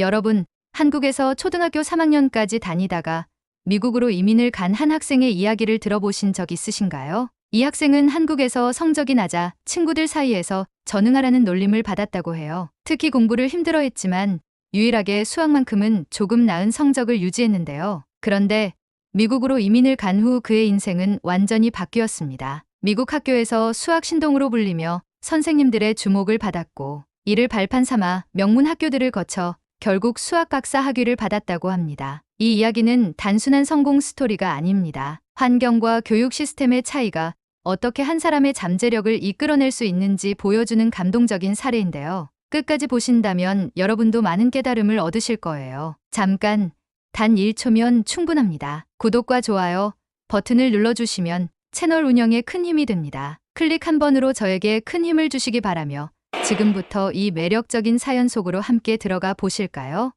여러분, 한국에서 초등학교 3학년까지 다니다가 미국으로 이민을 간 한 학생의 이야기를 들어보신 적 있으신가요? 이 학생은 한국에서 성적이 낮아 친구들 사이에서 전응하라는 놀림을 받았다고 해요. 특히 공부를 힘들어 했지만 유일하게 수학만큼은 조금 나은 성적을 유지했는데요. 그런데 미국으로 이민을 간 후 그의 인생은 완전히 바뀌었습니다. 미국 학교에서 수학 신동으로 불리며 선생님들의 주목을 받았고 이를 발판 삼아 명문 학교들을 거쳐 결국 수학 박사 학위를 받았다고 합니다. 이 이야기는 단순한 성공 스토리가 아닙니다. 환경과 교육 시스템의 차이가 어떻게 한 사람의 잠재력을 이끌어낼 수 있는지 보여주는 감동적인 사례인데요. 끝까지 보신다면 여러분도 많은 깨달음을 얻으실 거예요. 잠깐, 단 1초면 충분합니다. 구독과 좋아요 버튼을 눌러주시면 채널 운영에 큰 힘이 됩니다. 클릭 한 번으로 저에게 큰 힘을 주시기 바라며 지금부터 이 매력적인 사연 속으로 함께 들어가 보실까요?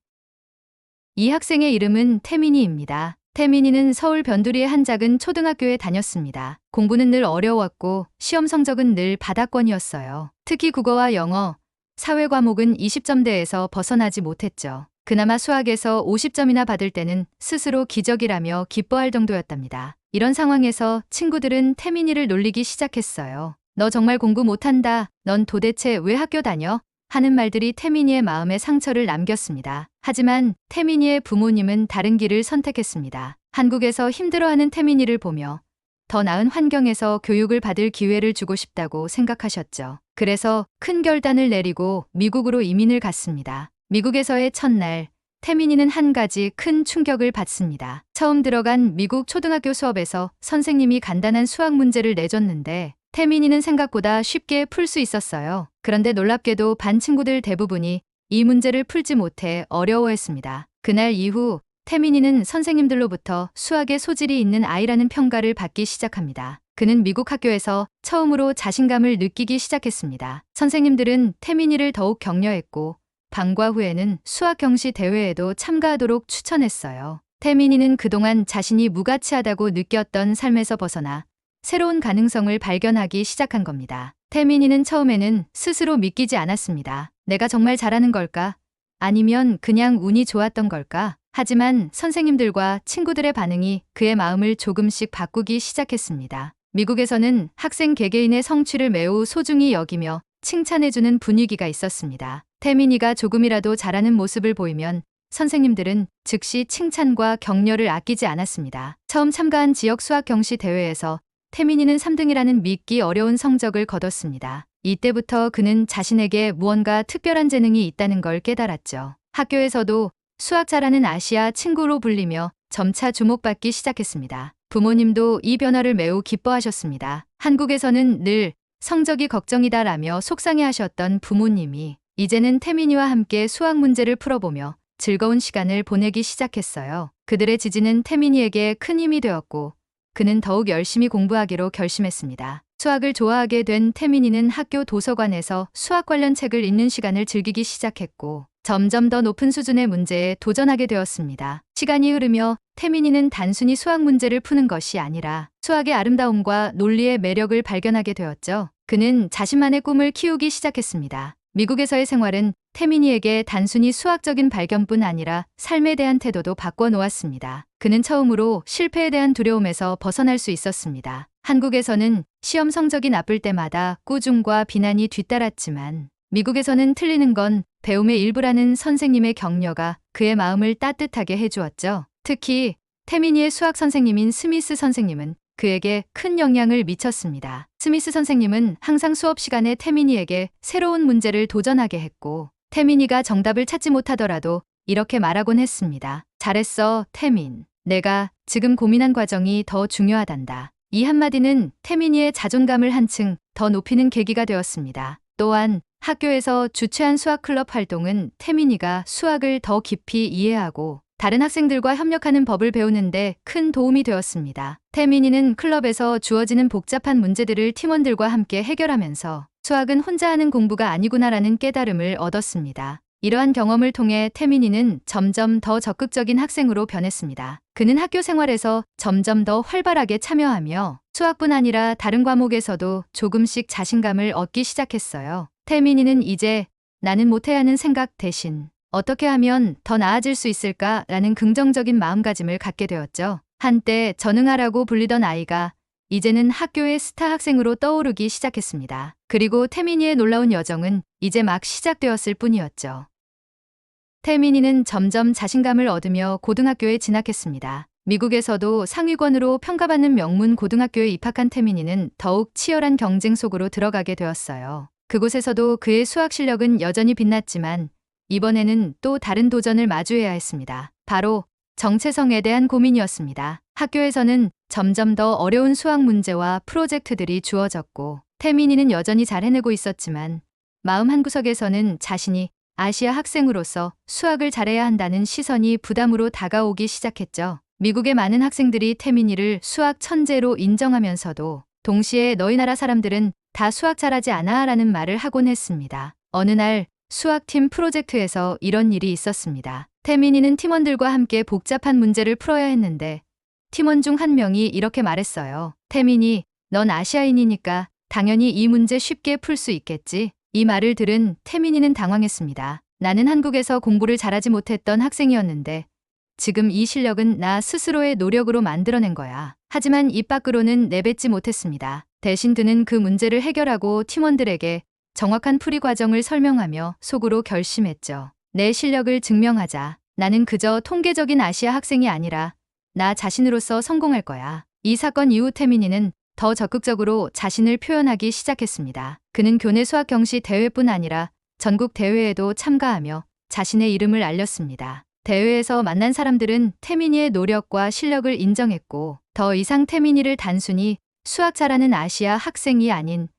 이 학생의 이름은 태민이입니다. 태민이는 서울 변두리의 한 작은 초등학교에 다녔습니다. 공부는 늘 어려웠고 시험 성적은 늘 바닥권이었어요. 특히 국어와 영어, 사회 과목은 20점대에서 벗어나지 못했죠. 그나마 수학에서 50점이나 받을 때는 스스로 기적이라며 기뻐할 정도였답니다. 이런 상황에서 친구들은 태민이를 놀리기 시작했어요. 너 정말 공부 못한다. 넌 도대체 왜 학교 다녀? 하는 말들이 태민이의 마음에 상처를 남겼습니다. 하지만 태민이의 부모님은 다른 길을 선택했습니다. 한국에서 힘들어하는 태민이를 보며 더 나은 환경에서 교육을 받을 기회를 주고 싶다고 생각하셨죠. 그래서 큰 결단을 내리고 미국으로 이민을 갔습니다. 미국에서의 첫날, 태민이는 한 가지 큰 충격을 받습니다. 처음 들어간 미국 초등학교 수업에서 선생님이 간단한 수학 문제를 내줬는데 태민이는 생각보다 쉽게 풀 수 있었어요. 그런데 놀랍게도 반 친구들 대부분이 이 문제를 풀지 못해 어려워했습니다. 그날 이후 태민이는 선생님들로부터 수학에 소질이 있는 아이라는 평가를 받기 시작합니다. 그는 미국 학교에서 처음으로 자신감을 느끼기 시작했습니다. 선생님들은 태민이를 더욱 격려했고 방과 후에는 수학 경시 대회에도 참가하도록 추천했어요. 태민이는 그동안 자신이 무가치하다고 느꼈던 삶에서 벗어나 새로운 가능성을 발견하기 시작한 겁니다. 태민이는 처음에는 스스로 믿기지 않았습니다. 내가 정말 잘하는 걸까? 아니면 그냥 운이 좋았던 걸까? 하지만 선생님들과 친구들의 반응이 그의 마음을 조금씩 바꾸기 시작했습니다. 미국에서는 학생 개개인의 성취를 매우 소중히 여기며 칭찬해주는 분위기가 있었습니다. 태민이가 조금이라도 잘하는 모습을 보이면 선생님들은 즉시 칭찬과 격려를 아끼지 않았습니다. 처음 참가한 지역 수학 경시 대회에서 태민이는 3등이라는 믿기 어려운 성적을 거뒀습니다. 이때부터 그는 자신에게 무언가 특별한 재능이 있다는 걸 깨달았죠. 학교에서도 수학 잘하는 아시아 친구로 불리며 점차 주목받기 시작했습니다. 부모님도 이 변화를 매우 기뻐하셨습니다. 한국에서는 늘 성적이 걱정이다라며 속상해하셨던 부모님이 이제는 태민이와 함께 수학 문제를 풀어보며 즐거운 시간을 보내기 시작했어요. 그들의 지지는 태민이에게 큰 힘이 되었고 그는 더욱 열심히 공부하기로 결심했습니다. 수학을 좋아하게 된 태민이는 학교 도서관에서 수학 관련 책을 읽는 시간을 즐기기 시작했고 점점 더 높은 수준의 문제에 도전하게 되었습니다. 시간이 흐르며 태민이는 단순히 수학 문제를 푸는 것이 아니라 수학의 아름다움과 논리의 매력을 발견하게 되었죠. 그는 자신만의 꿈을 키우기 시작했습니다. 미국에서의 생활은 태민이에게 단순히 수학적인 발견뿐 아니라 삶에 대한 태도도 바꿔놓았습니다. 그는 처음으로 실패에 대한 두려움에서 벗어날 수 있었습니다. 한국에서는 시험 성적이 나쁠 때마다 꾸중과 비난이 뒤따랐지만 미국에서는 틀리는 건 배움의 일부라는 선생님의 격려가 그의 마음을 따뜻하게 해주었죠. 특히 태민이의 수학 선생님인 스미스 선생님은 그에게 큰 영향을 미쳤습니다. 스미스 선생님은 항상 수업 시간에 태민이에게 새로운 문제를 도전하게 했고 태민이가 정답을 찾지 못하더라도 이렇게 말하곤 했습니다. 잘했어, 태민. 내가 지금 고민한 과정이 더 중요하단다. 이 한마디는 태민이의 자존감을 한층 더 높이는 계기가 되었습니다. 또한 학교에서 주최한 수학 클럽 활동은 태민이가 수학을 더 깊이 이해하고 다른 학생들과 협력하는 법을 배우는데 큰 도움이 되었습니다. 태민이는 클럽에서 주어지는 복잡한 문제들을 팀원들과 함께 해결하면서 수학은 혼자 하는 공부가 아니구나라는 깨달음을 얻었습니다. 이러한 경험을 통해 태민이는 점점 더 적극적인 학생으로 변했습니다. 그는 학교 생활에서 점점 더 활발하게 참여하며 수학뿐 아니라 다른 과목에서도 조금씩 자신감을 얻기 시작했어요. 태민이는 이제 나는 못해야 하는 생각 대신 어떻게 하면 더 나아질 수 있을까라는 긍정적인 마음가짐을 갖게 되었죠. 한때 전응하라고 불리던 아이가 이제는 학교의 스타 학생으로 떠오르기 시작했습니다. 그리고 태민이의 놀라운 여정은 이제 막 시작되었을 뿐이었죠. 태민이는 점점 자신감을 얻으며 고등학교에 진학했습니다. 미국에서도 상위권으로 평가받는 명문 고등학교에 입학한 태민이는 더욱 치열한 경쟁 속으로 들어가게 되었어요. 그곳에서도 그의 수학 실력은 여전히 빛났지만 이번에는 또 다른 도전을 마주해야 했습니다. 바로 정체성에 대한 고민이었습니다. 학교에서는 점점 더 어려운 수학 문제와 프로젝트들이 주어졌고 태민이는 여전히 잘 해내고 있었지만 마음 한구석에서는 자신이 아시아 학생으로서 수학을 잘해야 한다는 시선이 부담으로 다가오기 시작했죠. 미국의 많은 학생들이 태민이를 수학 천재로 인정하면서도 동시에 너희 나라 사람들은 다 수학 잘하지 않아 라는 말을 하곤 했습니다. 어느 날 수학팀 프로젝트에서 이런 일이 있었습니다. 태민이는 팀원들과 함께 복잡한 문제를 풀어야 했는데 팀원 중 한 명이 이렇게 말했어요. 태민이, 넌 아시아인이니까 당연히 이 문제 쉽게 풀 수 있겠지. 이 말을 들은 태민이는 당황했습니다. 나는 한국에서 공부를 잘하지 못했던 학생이었는데 지금 이 실력은 나 스스로의 노력으로 만들어낸 거야. 하지만 입 밖으로는 내뱉지 못했습니다. 대신 그는 그 문제를 해결하고 팀원들에게 정확한 풀이 과정을 설명하며 속으로 결심했죠. 내 실력을 증명하자. 나는 그저 통계적인 아시아 학생이 아니라 나 자신으로서 성공할 거야. 이 사건 이후 태민이는 더 적극적으로 자신을 표현하기 시작했습니다. 그는 교내 수학 경시 대회뿐 아니라 전국 대회에도 참가하며 자신의 이름을 알렸습니다. 대회에서 만난 사람들은 태민이의 노력과 실력을 인정했고 더 이상 태민이를 단순히 수학 잘하는 아시아 학생이 아닌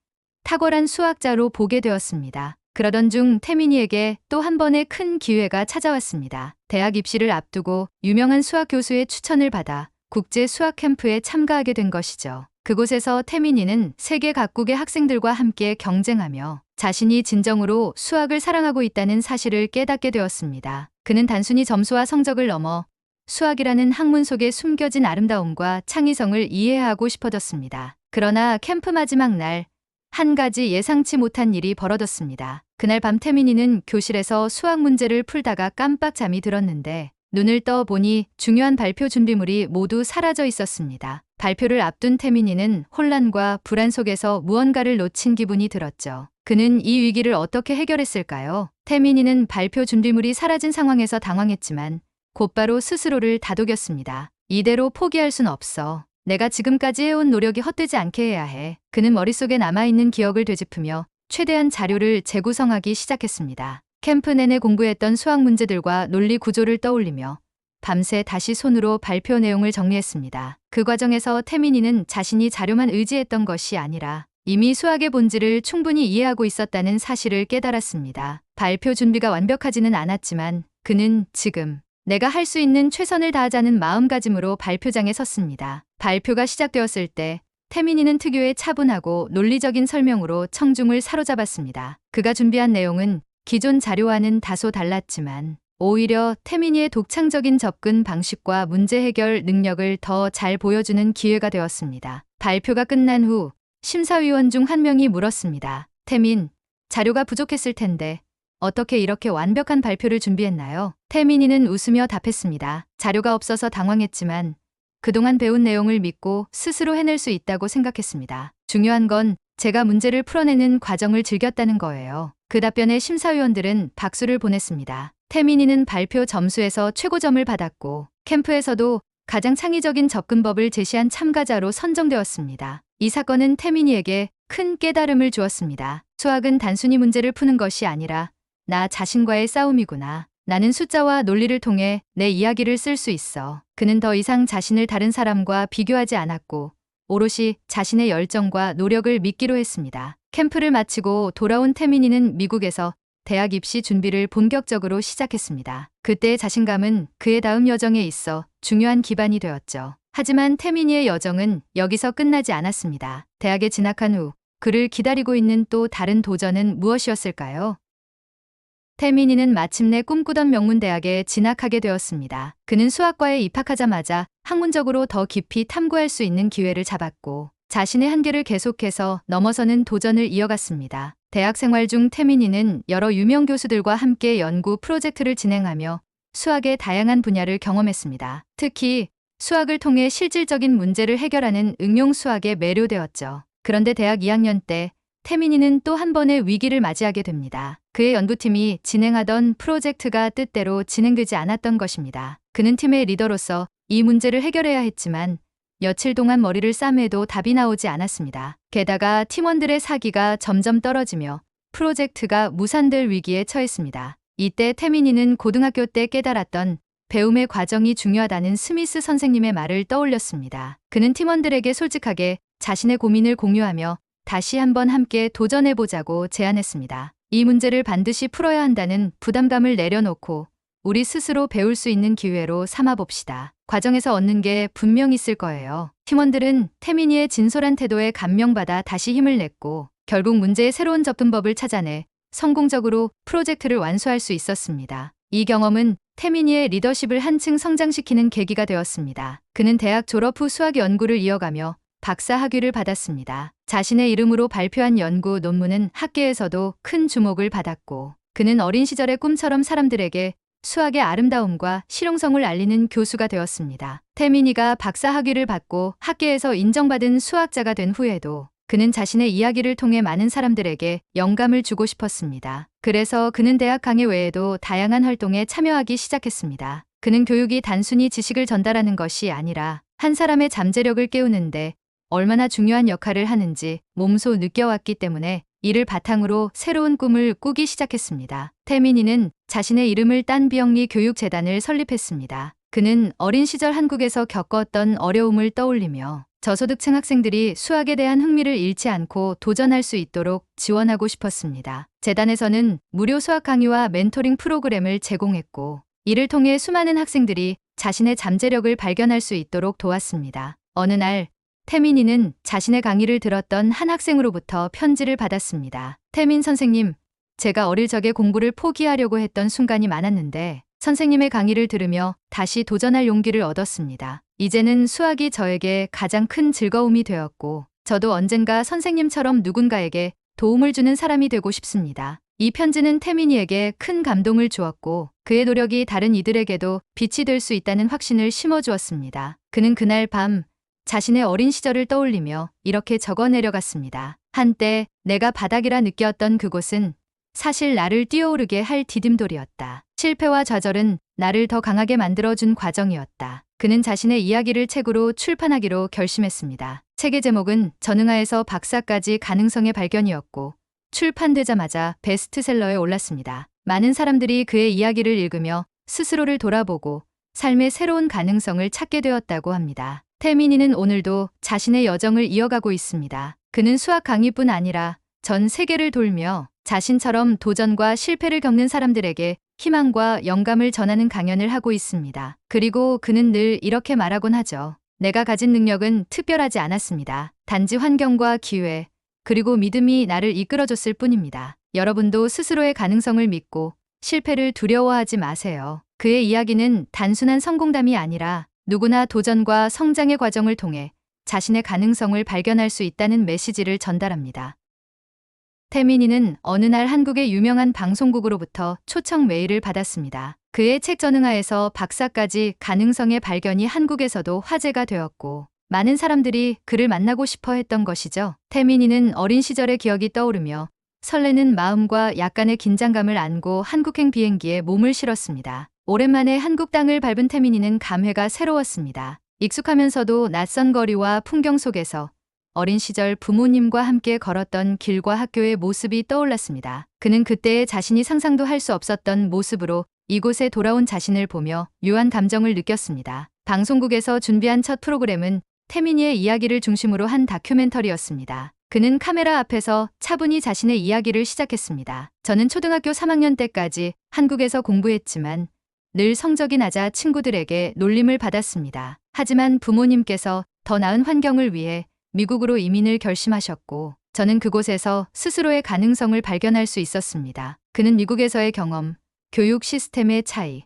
탁월한 수학자로 보게 되었습니다. 그러던 중 태민이에게 또 한 번의 큰 기회가 찾아왔습니다. 대학 입시를 앞두고 유명한 수학 교수의 추천을 받아 국제 수학 캠프에 참가하게 된 것이죠. 그곳에서 태민이는 세계 각국의 학생들과 함께 경쟁하며 자신이 진정으로 수학을 사랑하고 있다는 사실을 깨닫게 되었습니다. 그는 단순히 점수와 성적을 넘어 수학이라는 학문 속에 숨겨진 아름다움과 창의성을 이해하고 싶어졌습니다. 그러나 캠프 마지막 날, 한 가지 예상치 못한 일이 벌어졌습니다. 그날 밤 태민이는 교실에서 수학 문제를 풀다가 깜빡 잠이 들었는데 눈을 떠 보니 중요한 발표 준비물이 모두 사라져 있었습니다. 발표를 앞둔 태민이는 혼란과 불안 속에서 무언가를 놓친 기분이 들었죠. 그는 이 위기를 어떻게 해결했을까요? 태민이는 발표 준비물이 사라진 상황에서 당황했지만 곧바로 스스로를 다독였습니다. 이대로 포기할 순 없어. 내가 지금까지 해온 노력이 헛되지 않게 해야 해. 그는 머릿속에 남아있는 기억을 되짚으며 최대한 자료를 재구성하기 시작했습니다. 캠프 내내 공부했던 수학 문제들과 논리 구조를 떠올리며 밤새 다시 손으로 발표 내용을 정리했습니다. 그 과정에서 태민이는 자신이 자료만 의지했던 것이 아니라 이미 수학의 본질을 충분히 이해하고 있었다는 사실을 깨달았습니다. 발표 준비가 완벽하지는 않았지만 그는 지금 내가 할 수 있는 최선을 다하자는 마음가짐으로 발표장에 섰습니다. 발표가 시작되었을 때 태민이는 특유의 차분하고 논리적인 설명으로 청중을 사로잡았습니다. 그가 준비한 내용은 기존 자료와는 다소 달랐지만 오히려 태민이의 독창적인 접근 방식과 문제 해결 능력을 더 잘 보여주는 기회가 되었습니다. 발표가 끝난 후 심사위원 중 한 명이 물었습니다. 태민, 자료가 부족했을 텐데 어떻게 이렇게 완벽한 발표를 준비했나요? 태민이는 웃으며 답했습니다. 자료가 없어서 당황했지만 그동안 배운 내용을 믿고 스스로 해낼 수 있다고 생각했습니다. 중요한 건 제가 문제를 풀어내는 과정을 즐겼다는 거예요. 그 답변에 심사위원들은 박수를 보냈습니다. 태민이는 발표 점수에서 최고점을 받았고 캠프에서도 가장 창의적인 접근법을 제시한 참가자로 선정되었습니다. 이 사건은 태민이에게 큰 깨달음을 주었습니다. 수학은 단순히 문제를 푸는 것이 아니라 나 자신과의 싸움이구나. 나는 숫자와 논리를 통해 내 이야기를 쓸 수 있어. 그는 더 이상 자신을 다른 사람과 비교하지 않았고 오롯이 자신의 열정과 노력을 믿기로 했습니다. 캠프를 마치고 돌아온 태민이는 미국에서 대학 입시 준비를 본격적으로 시작했습니다. 그때의 자신감은 그의 다음 여정에 있어 중요한 기반이 되었죠. 하지만 태민이의 여정은 여기서 끝나지 않았습니다. 대학에 진학한 후 그를 기다리고 있는 또 다른 도전은 무엇이었을까요? 태민이는 마침내 꿈꾸던 명문대학에 진학하게 되었습니다. 그는 수학과에 입학하자마자 학문적으로 더 깊이 탐구할 수 있는 기회를 잡았고 자신의 한계를 계속해서 넘어서는 도전을 이어갔습니다. 대학 생활 중 태민이는 여러 유명 교수들과 함께 연구 프로젝트를 진행하며 수학의 다양한 분야를 경험했습니다. 특히 수학을 통해 실질적인 문제를 해결하는 응용 수학에 매료되었죠. 그런데 대학 2학년 때 태민이는 또 한 번의 위기를 맞이하게 됩니다. 그의 연구팀이 진행하던 프로젝트가 뜻대로 진행되지 않았던 것입니다. 그는 팀의 리더로서 이 문제를 해결해야 했지만 며칠 동안 머리를 싸매도 답이 나오지 않았습니다. 게다가 팀원들의 사기가 점점 떨어지며 프로젝트가 무산될 위기에 처했습니다. 이때 태민이는 고등학교 때 깨달았던 배움의 과정이 중요하다는 스미스 선생님의 말을 떠올렸습니다. 그는 팀원들에게 솔직하게 자신의 고민을 공유하며 다시 한번 함께 도전해보자고 제안했습니다. 이 문제를 반드시 풀어야 한다는 부담감을 내려놓고 우리 스스로 배울 수 있는 기회로 삼아봅시다. 과정에서 얻는 게 분명 있을 거예요. 팀원들은 태민이의 진솔한 태도에 감명받아 다시 힘을 냈고 결국 문제의 새로운 접근법을 찾아내 성공적으로 프로젝트를 완수할 수 있었습니다. 이 경험은 태민이의 리더십을 한층 성장시키는 계기가 되었습니다. 그는 대학 졸업 후 수학 연구를 이어가며 박사 학위를 받았습니다. 자신의 이름으로 발표한 연구 논문은 학계에서도 큰 주목을 받았고 그는 어린 시절의 꿈처럼 사람들에게 수학의 아름다움과 실용성을 알리는 교수가 되었습니다. 태민이가 박사 학위를 받고 학계에서 인정받은 수학자가 된 후에도 그는 자신의 이야기를 통해 많은 사람들에게 영감을 주고 싶었습니다. 그래서 그는 대학 강의 외에도 다양한 활동에 참여하기 시작했습니다. 그는 교육이 단순히 지식을 전달하는 것이 아니라 한 사람의 잠재력을 깨우는데 얼마나 중요한 역할을 하는지 몸소 느껴왔기 때문에 이를 바탕으로 새로운 꿈을 꾸기 시작했습니다. 태민이는 자신의 이름을 딴 비영리 교육재단을 설립했습니다. 그는 어린 시절 한국에서 겪었던 어려움을 떠올리며 저소득층 학생들이 수학에 대한 흥미를 잃지 않고 도전할 수 있도록 지원하고 싶었습니다. 재단에서는 무료 수학 강의와 멘토링 프로그램을 제공했고 이를 통해 수많은 학생들이 자신의 잠재력을 발견할 수 있도록 도왔습니다. 어느 날 태민이는 자신의 강의를 들었던 한 학생으로부터 편지를 받았습니다. 태민 선생님, 제가 어릴 적에 공부를 포기하려고 했던 순간이 많았는데 선생님의 강의를 들으며 다시 도전할 용기를 얻었습니다. 이제는 수학이 저에게 가장 큰 즐거움이 되었고 저도 언젠가 선생님처럼 누군가에게 도움을 주는 사람이 되고 싶습니다. 이 편지는 태민이에게 큰 감동을 주었고 그의 노력이 다른 이들에게도 빛이 될 수 있다는 확신을 심어주었습니다. 그는 그날 밤 자신의 어린 시절을 떠올리며 이렇게 적어 내려갔습니다. 한때 내가 바닥이라 느꼈던 그곳은 사실 나를 뛰어오르게 할 디딤돌이었다. 실패와 좌절은 나를 더 강하게 만들어준 과정이었다. 그는 자신의 이야기를 책으로 출판하기로 결심했습니다. 책의 제목은 전응하에서 박사까지 가능성의 발견이었고 출판되자마자 베스트셀러에 올랐습니다. 많은 사람들이 그의 이야기를 읽으며 스스로를 돌아보고 삶의 새로운 가능성을 찾게 되었다고 합니다. 태민이는 오늘도 자신의 여정을 이어가고 있습니다. 그는 수학 강의뿐 아니라 전 세계를 돌며 자신처럼 도전과 실패를 겪는 사람들에게 희망과 영감을 전하는 강연을 하고 있습니다. 그리고 그는 늘 이렇게 말하곤 하죠. 내가 가진 능력은 특별하지 않았습니다. 단지 환경과 기회, 그리고 믿음이 나를 이끌어줬을 뿐입니다. 여러분도 스스로의 가능성을 믿고 실패를 두려워하지 마세요. 그의 이야기는 단순한 성공담이 아니라 누구나 도전과 성장의 과정을 통해 자신의 가능성을 발견할 수 있다는 메시지를 전달합니다. 태민이는 어느 날 한국의 유명한 방송국으로부터 초청 메일을 받았습니다. 그의 책 전응하에서 박사까지 가능성의 발견이 한국에서도 화제가 되었고 많은 사람들이 그를 만나고 싶어 했던 것이죠. 태민이는 어린 시절의 기억이 떠오르며 설레는 마음과 약간의 긴장감을 안고 한국행 비행기에 몸을 실었습니다. 오랜만에 한국 땅을 밟은 태민이는 감회가 새로웠습니다. 익숙하면서도 낯선 거리와 풍경 속에서 어린 시절 부모님과 함께 걸었던 길과 학교의 모습이 떠올랐습니다. 그는 그때의 자신이 상상도 할 수 없었던 모습으로 이곳에 돌아온 자신을 보며 묘한 감정을 느꼈습니다. 방송국에서 준비한 첫 프로그램은 태민이의 이야기를 중심으로 한 다큐멘터리였습니다. 그는 카메라 앞에서 차분히 자신의 이야기를 시작했습니다. 저는 초등학교 3학년 때까지 한국에서 공부했지만 늘 성적이 낮아 친구들에게 놀림을 받았습니다. 하지만 부모님께서 더 나은 환경을 위해 미국으로 이민을 결심하셨고 저는 그곳에서 스스로의 가능성을 발견할 수 있었습니다. 그는 미국에서의 경험, 교육 시스템의 차이,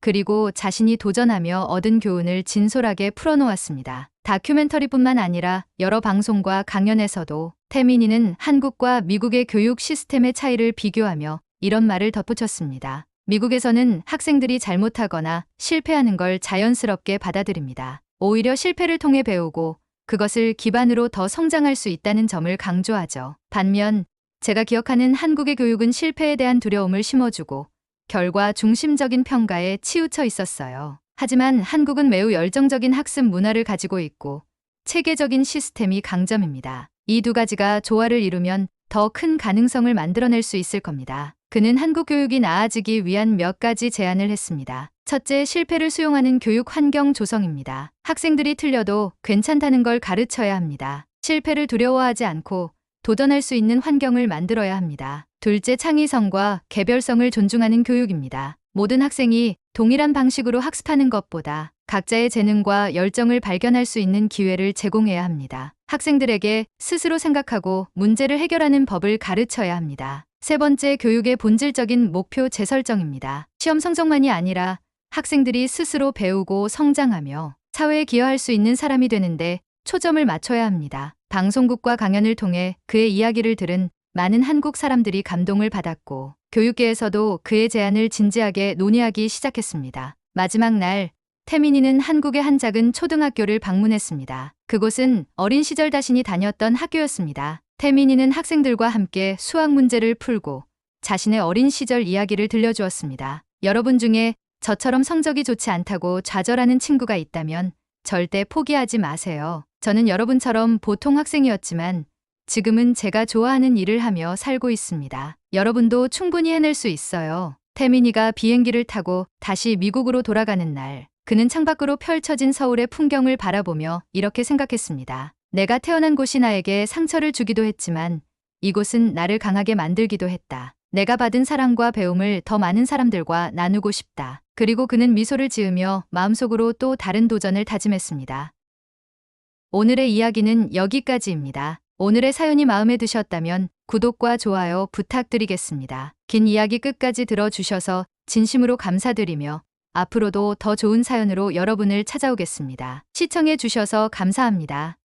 그리고 자신이 도전하며 얻은 교훈을 진솔하게 풀어놓았습니다. 다큐멘터리뿐만 아니라 여러 방송과 강연에서도 태민이는 한국과 미국의 교육 시스템의 차이를 비교하며 이런 말을 덧붙였습니다. 미국에서는 학생들이 잘못하거나 실패하는 걸 자연스럽게 받아들입니다. 오히려 실패를 통해 배우고 그것을 기반으로 더 성장할 수 있다는 점을 강조하죠. 반면 제가 기억하는 한국의 교육은 실패에 대한 두려움을 심어주고 결과 중심적인 평가에 치우쳐 있었어요. 하지만 한국은 매우 열정적인 학습 문화를 가지고 있고 체계적인 시스템이 강점입니다. 이 두 가지가 조화를 이루면 더 큰 가능성을 만들어낼 수 있을 겁니다. 그는 한국 교육이 나아지기 위한 몇 가지 제안을 했습니다. 첫째, 실패를 수용하는 교육 환경 조성입니다. 학생들이 틀려도 괜찮다는 걸 가르쳐야 합니다. 실패를 두려워하지 않고 도전할 수 있는 환경을 만들어야 합니다. 둘째, 창의성과 개별성을 존중하는 교육입니다. 모든 학생이 동일한 방식으로 학습하는 것보다 각자의 재능과 열정을 발견할 수 있는 기회를 제공해야 합니다. 학생들에게 스스로 생각하고 문제를 해결하는 법을 가르쳐야 합니다. 세 번째, 교육의 본질적인 목표 재설정입니다. 시험 성적만이 아니라 학생들이 스스로 배우고 성장하며 사회에 기여할 수 있는 사람이 되는데 초점을 맞춰야 합니다. 방송국과 강연을 통해 그의 이야기를 들은 많은 한국 사람들이 감동을 받았고 교육계에서도 그의 제안을 진지하게 논의하기 시작했습니다. 마지막 날 태민이는 한국의 한 작은 초등학교를 방문했습니다. 그곳은 어린 시절 자신이 다녔던 학교였습니다. 태민이는 학생들과 함께 수학 문제를 풀고 자신의 어린 시절 이야기를 들려주었습니다. 여러분 중에 저처럼 성적이 좋지 않다고 좌절하는 친구가 있다면 절대 포기하지 마세요. 저는 여러분처럼 보통 학생이었지만 지금은 제가 좋아하는 일을 하며 살고 있습니다. 여러분도 충분히 해낼 수 있어요. 태민이가 비행기를 타고 다시 미국으로 돌아가는 날, 그는 창밖으로 펼쳐진 서울의 풍경을 바라보며 이렇게 생각했습니다. 내가 태어난 곳이 나에게 상처를 주기도 했지만 이곳은 나를 강하게 만들기도 했다. 내가 받은 사랑과 배움을 더 많은 사람들과 나누고 싶다. 그리고 그는 미소를 지으며 마음속으로 또 다른 도전을 다짐했습니다. 오늘의 이야기는 여기까지입니다. 오늘의 사연이 마음에 드셨다면 구독과 좋아요 부탁드리겠습니다. 긴 이야기 끝까지 들어주셔서 진심으로 감사드리며 앞으로도 더 좋은 사연으로 여러분을 찾아오겠습니다. 시청해 주셔서 감사합니다.